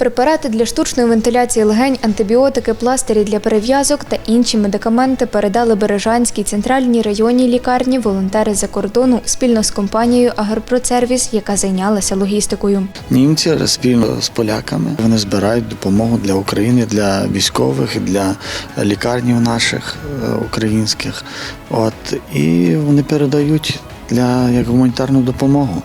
Препарати для штучної вентиляції легень, антибіотики, пластирі для перев'язок та інші медикаменти передали Бережанській центральній районній лікарні волонтери за кордону спільно з компанією Агропроцервіс, яка зайнялася логістикою. Німці спільно з поляками вони збирають допомогу для України, для військових, для лікарнів наших е, українських. От і вони передають для як гуманітарну допомогу.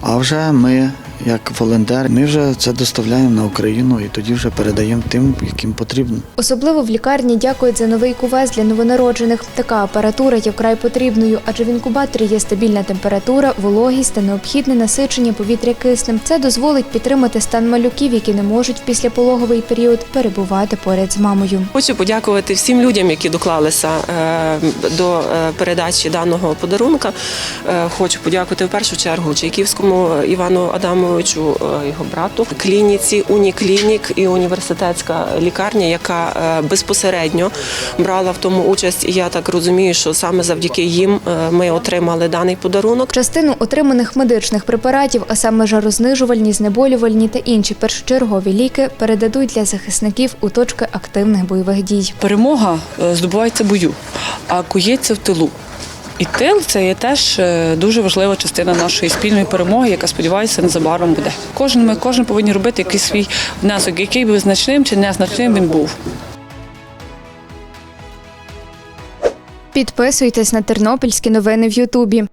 А вже ми, як волонтери, ми вже це доставляємо на Україну і тоді вже передаємо тим, яким потрібно. Особливо в лікарні дякують за новий кувез для новонароджених. Така апаратура є вкрай потрібною, адже в інкубаторі є стабільна температура, вологість та необхідне насичення повітря киснем. Це дозволить підтримати стан малюків, які не можуть в післяпологовий період перебувати поряд з мамою. Хочу подякувати всім людям, які доклалися е, до е, передачі даного подарунка. Е, Хочу подякувати в першу чергу Чайківському Івану Адамовичу, е, його брату, клініці Уніклінік і університетська лікарня, яка е, безпосередньо брала в тому участь. І я так розумію, що саме завдяки їм е, ми отримали даний подарунок. Частину отриманих медичних препаратів, а саме жарознижувальні, знеболювальні та інші першочергові ліки, передадуть для захисників у точки активних бойових дій. Перемога здобувається бою, а кується в тилу. І тил це є теж е, дуже важлива частина нашої спільної перемоги, яка сподіваюся незабаром буде. Кожен ми кожен повинні робити якийсь свій внесок, який би значним чи незначним він був. Підписуйтесь на тернопільські новини в Ютубі.